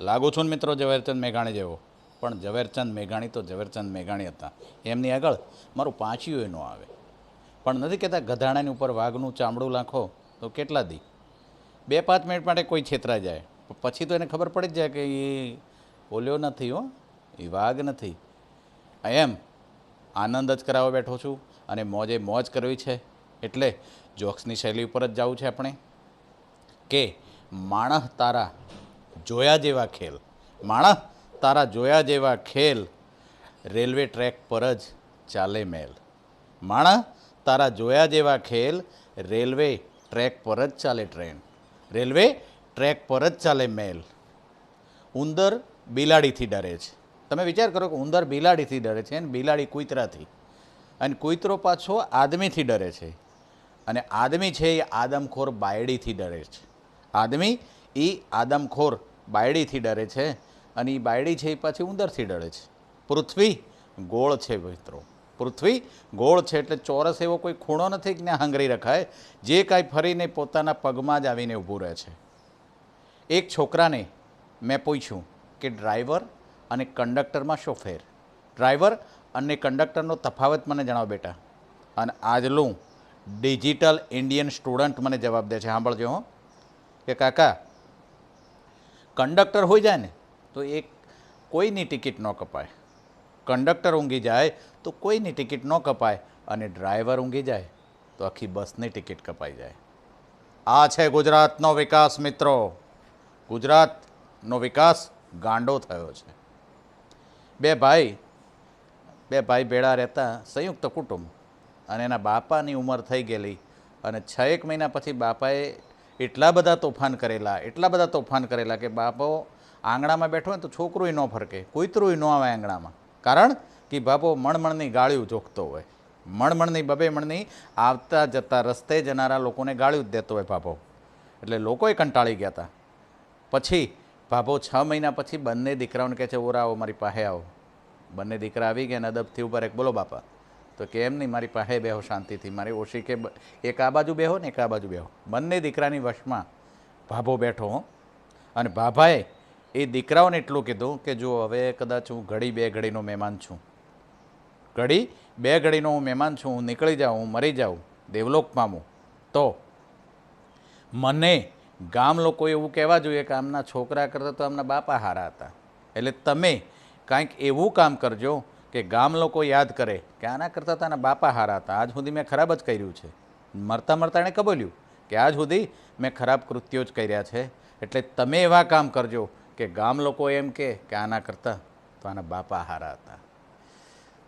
લાગુ છું ને મિત્રો ઝવેરચંદ મેઘાણી જેવો. પણ ઝવેરચંદ મેઘાણી તો ઝવેરચંદ મેઘાણી હતા. એમની આગળ મારું પાંચિયું ન આવે. પણ નથી કહેતા ગધાણાની ઉપર વાઘનું ચામડું નાખો તો કેટલા દી? બે પાંચ મિનિટ માટે કોઈ છેતરા જાય. પછી તો એને ખબર પડી જ જાય કે એ બોલ્યો નથી હો. એ વાઘ નથી. એમ આનંદ જ કરાવવા બેઠો છું અને મોજે મોજ કરવી છે. એટલે જોક્સની શૈલી ઉપર જ જવું છે આપણે. કે માણસ તારા જોયા જેવા ખેલ. માણસ તારા જોયા જેવા ખેલ. રેલવે ટ્રેક પર જ ચાલે મેલ. માણસ તારા જોયા જેવા ખેલ રેલવે ટ્રેક પર જ ચાલે ટ્રેન. રેલવે ટ્રેક પર જ ચાલે મેલ. ઉંદર બિલાડીથી ડરે છે. તમે વિચાર કરો કે ઉંદર બિલાડીથી ડરે છે અને બિલાડી કૂતરાથી. અને કૂતરો પાછો આદમીથી ડરે છે. અને આદમી છે એ આદમખોર બાયડીથી ડરે છે. આદમી એ આદમખોર બાયડીથી ડરે છે અને એ બાયડી છે એ પાછી ઉંદરથી ડરે છે. પૃથ્વી ગોળ છે મિત્રો. પૃથ્વી ગોળ છે એટલે ચોરસ એવો કોઈ ખૂણો નથી કે ત્યાં હાંગરી રખાય. જે કાંઈ ફરીને પોતાના પગમાં જ આવીને ઊભું રહે છે. એક છોકરાને મેં પૂછ્યું કે ડ્રાઈવર અને કંડક્ટરમાં શું ફેર? ડ્રાઈવર અને કંડક્ટરનો તફાવત મને જણાવો બેટા. અને આજલું ડિજિટલ ઇન્ડિયન સ્ટુડન્ટ મને જવાબ દે છે. સાંભળજો હો. કે કાકા, કંડક્ટર હોઈ જાય ને, તો એક કોઈની ટિકિટ ન કપાય. કંડક્ટર ઊંઘી જાય, તો કોઈની ટિકિટ ન કપાય અને ડ્રાઈવર ઊંઘી જાય, તો આખી બસની ટિકિટ કપાઈ જાય. આ છે ગુજરાતનો વિકાસ, મિત્રો. ગુજરાતનો વિકાસ ગાંડો થયો છે. બે ભાઈ બે ભાઈ ભેળા રહેતા સંયુક્ત કુટુંબ અને એના બાપાની ઉંમર થઈ ગયેલી અને છ એક મહિના પછી બાપાએ એટલા બધા તોફાન કરેલા, એટલા બધા તોફાન કરેલા કે બાપો આંગણામાં બેઠો હોય તો છોકરું ન ફરકે કૂતરું ન આવે આંગણામાં. કારણ કે બાપો મણમણની ગાળ્યું જોખતો હોય. મણમણની બબે મણની આવતા જતા રસ્તે જનારા લોકોને ગાળ્યું જ દેતો હોય બાપો. એટલે લોકોએ કંટાળી ગયા હતા પછી ભાભો છ મહિના પછી બંને દીકરાઓને કહે છે ઓરા આવો મારી પાસે આવો. બંને દીકરા આવી ગયા અને અદબથી ઉપર એક, બોલો બાપા. તો કે એમ નહીં, મારી પાસે બેહો શાંતિથી. મારી ઓછી કે એક આ બાજુ બેહો ને એક આ બાજુ બેહો. બંને દીકરાની વશમાં ભાભો બેઠો. અને ભાભાએ એ દીકરાઓને એટલું કીધું કે જો હવે કદાચ હું ઘડી બે ઘડીનો મહેમાન છું. ઘડી બે ઘડીનો હું મહેમાન છું, હું નીકળી જાઉં, હું મરી જાઉં દેવલોક પામું તો મને ગામ લોકો એવું કહેવા જોઈએ કે આમના છોકરા કરતાં તો આમના બાપા હારા હતા. એટલે તમે કાંઈક એવું કામ કરજો કે ગામ લોકો યાદ કરે કે આના કરતાં તાના બાપા હારા હતા. આજ સુધી મેં ખરાબ જ કર્યું છે. મરતા મરતા એણે કબૂલ્યું કે આજ સુધી મેં ખરાબ કૃત્યો જ કર્યા છે. એટલે તમે એવા કામ કરજો કે ગામ લોકો એમ કહે કે આના કરતાં તો આના બાપા હારા હતા.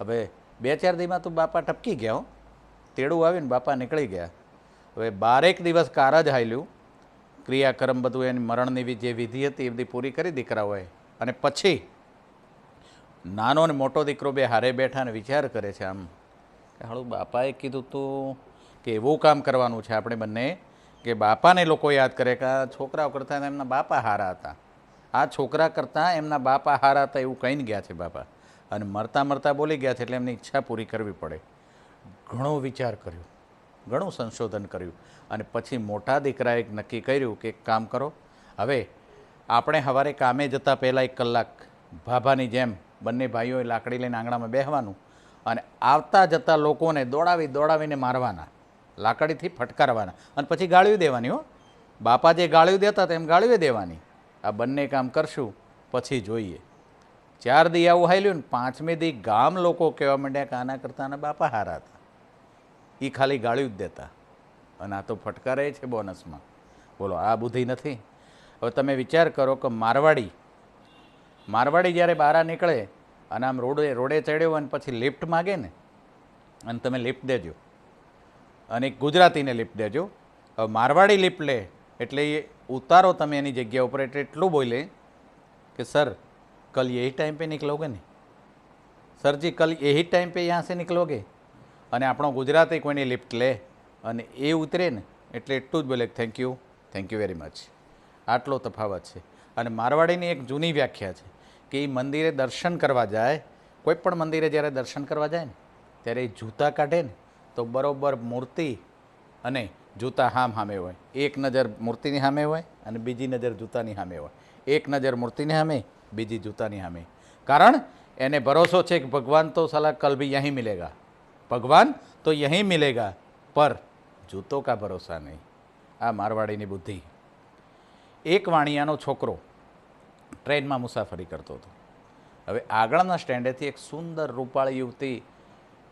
હવે બે ચાર દીમાં તો બાપા ટપકી ગયા તેડું આવીને બાપા નીકળી ગયા. હવે બારેક દિવસ કાર જ હાલ્યું. ક્રિયાક્રમ બધું એની મરણની જે વિધિ હતી એ બધી પૂરી કરી દીકરાઓએ. અને પછી નાનો ને મોટો દીકરો બે હારે બેઠા અને વિચાર કરે છે આમ, કે હાળું બાપાએ કીધું તું કે એવું કામ કરવાનું છે આપણે બંને, કે બાપાને લોકો યાદ કરે કે આ છોકરાઓ કરતાં એમના બાપા હારા હતા. આ છોકરા કરતાં એમના બાપા હારા હતા એવું કહીને ગયા છે બાપા. અને મરતા મરતા બોલી ગયા છે એટલે એમની ઈચ્છા પૂરી કરવી પડે. ઘણો વિચાર કર્યો. ઘણું સંશોધન કર્યું. અને પછી મોટા દીકરાએ નક્કી કર્યું કે એક કામ કરો. હવે આપણે સવારે કામે જતાં પહેલાં એક કલાક ભાભાની જેમ બંને ભાઈઓએ લાકડી લઈને આંગણામાં બેહવાનું અને આવતા જતા લોકોને દોડાવી દોડાવીને મારવાના, લાકડીથી ફટકારવાના. અને પછી ગાળ્યું દેવાની હો. બાપા જે ગાળ્યું દેતા તેમ ગાળ્યું દેવાની. આ બંને કામ કરશું, પછી જોઈએ. ચાર દી આવું હાલ્યું ને પાંચમે દી ગામ લોકો કહેવા માંડ્યા કે આના કરતાં આના બાપા હારા હતા. એ ખાલી ગાળ્યું જ દેતા. અને આ તો ફટકારે છે બોનસમાં. બોલો, આ બુદ્ધિ નથી. હવે તમે વિચાર કરો કે મારવાડી મારવાડી જ્યારે બહાર નીકળે અને આમ રોડે રોડે ચડ્યો અને પછી લિફ્ટ માગે ને, અને તમે લિફ્ટ દેજો. અને ગુજરાતીને લિફ્ટ દેજો. હવે મારવાડી લિફ્ટ લે એટલે એ ઉતારો તમે એની જગ્યા ઉપર એટલે એટલું બોલે કે, સર, કલ એ ટાઈમ પે નિકલોગે ને? સરજી કલ યહી ટાઈમ પે યહાં સે અને આપણો ગુજરાતી કોઈની લિફ્ટ લે અને એ ઉતરે ને એટલે એટલું જ બોલે thank you thank you very much આટલો તફાવત છે. અને મારવાડીની એક જૂની વ્યાખ્યા છે. કે એ મંદિરે દર્શન કરવા જાય, કોઈ પણ મંદિરે જ્યારે દર્શન કરવા જાય ને, ત્યારે એ જૂતા કાઢે ને, તો બરોબર મૂર્તિ અને જૂતા હામ સામે હોય. એક નજર મૂર્તિની સામે હોય અને બીજી નજર જૂતાની સામે હોય. એક નજર મૂર્તિની સામે બીજી જૂતાની સામે કારણ એને ભરોસો છે કે ભગવાન તો સલાહ કલ ભી યહીં મિલેગા. ભગવાન તો યહીં મિલેગા, પર જૂતો કા ભરોસા નહીં. આ મારવાડીની બુદ્ધિ. એક વાણિયાનો છોકરો ટ્રેનમાં મુસાફરી કરતો હતો. હવે આગળના સ્ટેન્ડેથી એક સુંદર રૂપાળી યુવતી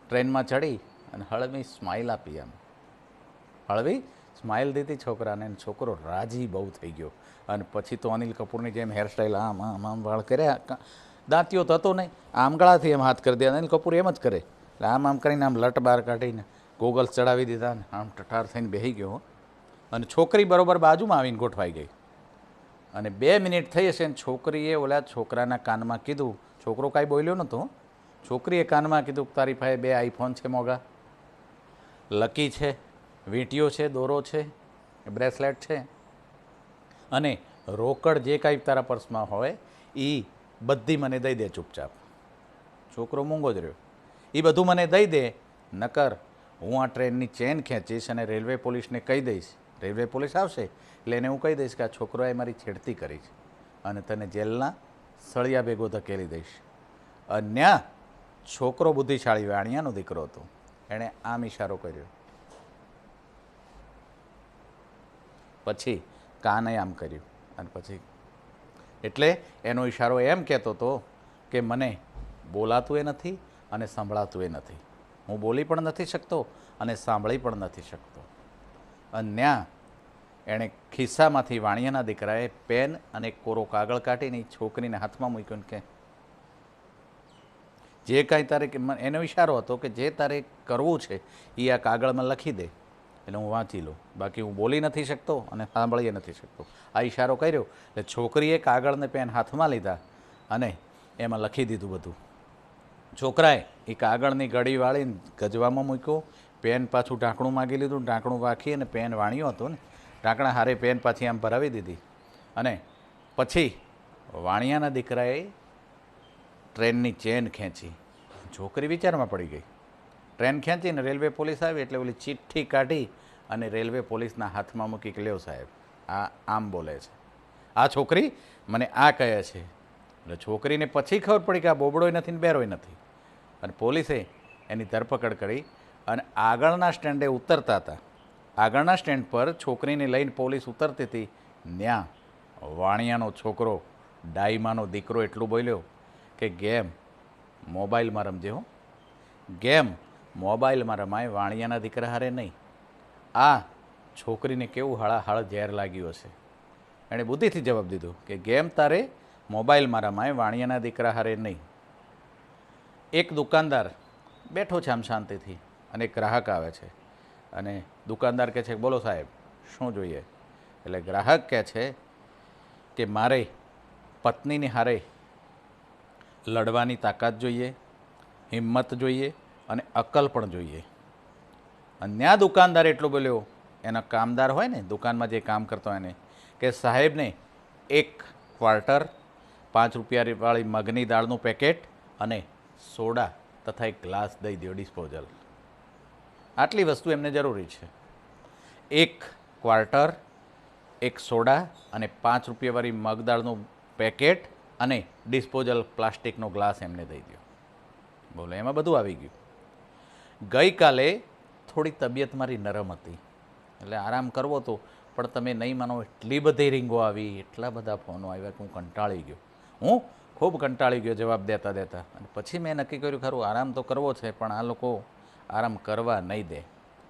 ટ્રેનમાં ચડી અને હળવી સ્માઇલ આપી એમ. હળવી સ્માઇલ દીધી છોકરાને અને છોકરો રાજી બહુ થઈ ગયો. અને પછી તો અનિલ કપૂરની જેમ હેરસ્ટાઈલ આમ આમ આમ વાળ કર્યા. દાંતીઓ થતો નહીં. આમગળાથી એમ હાથ કરી દે. અનિલ કપૂર એમ જ કરે. એટલે આમ આમ કરીને આમ લટ બહાર કાઢીને ગોગલ્સ ચડાવી દીધા ને આમ ટટાર થઈને બેસી ગયો. અને છોકરી બરોબર બાજુમાં આવીને ગોઠવાઈ ગઈ. અને બે મિનિટ થઈ હશે ને છોકરીએ ઓલા છોકરાના કાનમાં કીધું, છોકરો કાંઈ બોલ્યો નહોતો, છોકરીએ કાનમાં કીધું, તારી પાસે બે આઈફોન છે મોગા. લકી છે, વીંટીઓ છે, દોરો છે, બ્રેસલેટ છે. અને રોકડ જે કાંઈ તારા પર્સમાં હોય એ બધી મને દઈ દે ચૂપચાપ. છોકરો મૂંગો જ રહ્યો. એ બધું મને દઈ દે, નકર હું આ ટ્રેનની ચેન ખેંચીશ અને રેલવે પોલીસને કહી દઈશ. રેલવે પોલીસ આવશે એટલે એને હું કહી દઈશ કે આ છોકરોએ મારી છેડતી કરી છે અને તને જેલના સળિયા ભેગો ધકેલી દઈશ. અન્ય છોકરો બુદ્ધિશાળી વાણિયાનો દીકરો હતો. એણે આમ ઈશારો કર્યો. પછી કાને આમ કર્યું અને પછી એટલે એનો ઈશારો એમ કહેતો હતો કે મને બોલાતું એ નથી અને સંભળાતું એ નથી. હું બોલી પણ નથી શકતો અને સાંભળી પણ નથી શકતો. અન્યા. એણે ખિસ્સામાંથી વાણિયાના દીકરાએ પેન અને કોરો કાગળ કાઢીને છોકરીને હાથમાં મૂક્યો કે, જે કાંઈ તારે એનો ઈશારો હતો કે જે તારે કરવું છે એ આ કાગળમાં લખી દે. એટલે હું વાંચી લઉં બાકી હું બોલી નથી શકતો અને સાંભળી નથી શકતો. આ ઈશારો કર્યો એટલે છોકરીએ કાગળને પેન હાથમાં લીધા અને એમાં લખી દીધું બધું. છોકરાએ એ કાગળની ગળી વાળીને ગજવામાં મૂક્યો પેન પાછું ઢાંકણું માગી લીધું, ઢાંકણું વાંખી અને પેન વાણ્યું હતું ને. ઢાંકણા હારે પેન પાછી આમ ભરાવી દીધી. અને પછી વાણિયાના દીકરાએ ટ્રેનની ચેન ખેંચી. છોકરી વિચારમાં પડી ગઈ. ટ્રેન ખેંચીને રેલવે પોલીસ આવી એટલે ઓલી ચિઠ્ઠી કાઢી અને રેલવે પોલીસના હાથમાં મૂકી લ્યો સાહેબ, આ આમ બોલે છે. આ છોકરી? મને આ કહે છે. એટલે છોકરીને પછી ખબર પડી કે આ બોબડોય નથી ને બેરોય નથી. અને પોલીસે એની ધરપકડ કરી અને આગળના સ્ટેન્ડે ઉતરતા હતા. આગળના સ્ટેન્ડ પર છોકરીને લઈને પોલીસ ઉતરતી હતી. ત્યાં વાણિયાનો છોકરો ડાઈમાનો દીકરો એટલું બોલ્યો કે, ગેમ, મોબાઈલમાં રમજે હો. ગેમ, મોબાઈલમાં રમાય, વાણિયાના દીકરા હારે નહીં. આ છોકરીને કેવું હળાહળ ઝેર લાગ્યું હશે? એણે બુદ્ધિથી જવાબ દીધો કે, ગેમ તારે મોબાઈલમાં રમાય, વાણિયાના દીકરા હારે નહીં. એક દુકાનદાર બેઠો છે આમ શાંતિથી. અને ગ્રાહક આવે છે. અને દુકાનદાર કહે છે બોલો સાહેબ, શું જોઈએ? એટલે ગ્રાહક કહે છે કે, મારે પત્નીની હારે લડવાની તાકાત જોઈએ, હિંમત જોઈએ અને અકલ પણ જોઈએ. અને ત્યાં દુકાનદાર એટલો બોલ્યો, એના કામદાર હોય ને, દુકાનમાં જે કામ કરતો હોય એને કે સાહેબને એક ક્વાર્ટર પાંચ રૂપિયાવાળી મગની દાળનું પેકેટ અને સોડા તથા એક ગ્લાસ દઈ દો ડિસ્પોઝલ. આટલી વસ્તુ એમને જરૂરી છે. એક ક્વાર્ટર, એક સોડા અને પાંચ રૂપિયાવાળી મગદાળનું પેકેટ અને ડિસ્પોઝલ પ્લાસ્ટિકનો ગ્લાસ એમને દઈ દો બોલો, એમાં બધું આવી ગયું. ગઈકાલે થોડી તબિયત મારી નરમ હતી. એટલે આરામ કરવો હતો પણ તમે નહીં માનો, એટલી બધી રિંગો આવી, એટલા બધા ફોનો આવ્યા કે હું કંટાળી ગયો. હું ખૂબ કંટાળી ગયો, જવાબ દેતા દેતા. અને પછી મેં નક્કી કર્યું, ખરું, આરામ તો કરવો છે, પણ આ લોકો આરામ કરવા નહીં દે.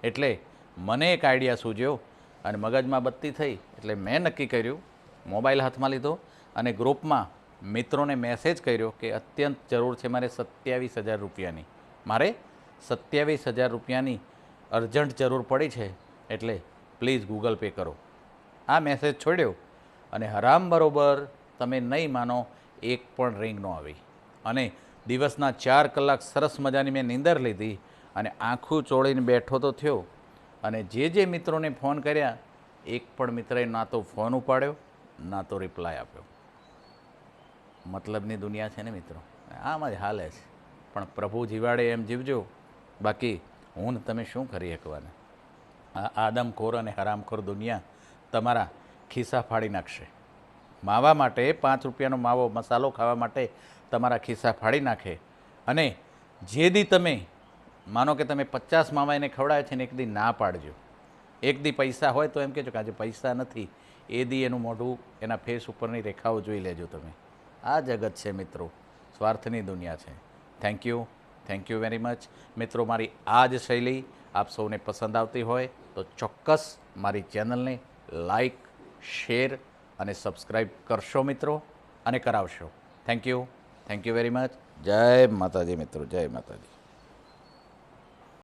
એટલે મને એક આઈડિયા સૂજ્યો અને મગજમાં બત્તી થઈ એટલે મેં નક્કી કર્યું મોબાઈલ હાથમાં લીધો અને ગ્રુપમાં મિત્રોને મેસેજ કર્યો કે અત્યંત જરૂર છે મારે સત્યાવીસ હજાર રૂપિયાની. મારે સત્યાવીસ હજાર રૂપિયાની અર્જન્ટ જરૂર પડી છે એટલે પ્લીઝ ગૂગલ પે કરો. આ મેસેજ છોડ્યો અને હરામ બરોબર તમે નહીં માનો એક પણ રિંગ ન આવી. અને દિવસના ચાર કલાક સરસ મજાની મેં નીંદર લીધી અને આંખું ચોળીને બેઠો તો થયો. અને જે જે મિત્રોને ફોન કર્યા, એક પણ મિત્રએ ના તો ફોન ઉપાડ્યો, ના તો રિપ્લાય આપ્યો. મતલબની દુનિયા છે ને મિત્રો? આમ જ હાલે છે. પણ પ્રભુ જીવાડે એમ જીવજો. બાકી હું ને તમે શું કરી શકવાના આ આદમખોર અને હરામખોર દુનિયા તમારા ખિસ્સા ફાડી નાખશે. માવા માટે પાંચ રૂપિયાનો માવો મસાલો ખાવા માટે તમારા ખિસ્સા ફાડી નાખે. અને જે દી તમે માનો કે તમે પચાસ મામા એને ખવડાવે છે ને એક દી ના પાડજો. એક દી પૈસા હોય તો એમ કહેજો કે આજે પૈસા નથી. એ દી એનું મોઢું એના ફેસ ઉપરની રેખાઓ જોઈ લેજો તમે. આ જગત છે મિત્રો. સ્વાર્થની દુનિયા છે. Thank you thank you very much મિત્રો, મારી આ જ શૈલી આપ સૌને પસંદ આવતી હોય તો ચોક્કસ મારી ચેનલને લાઈક શેર અને સબસ્ક્રાઈબ કરશો મિત્રો અને કરાવશો. Thank you thank you very much જય માતાજી મિત્રો. જય માતાજી.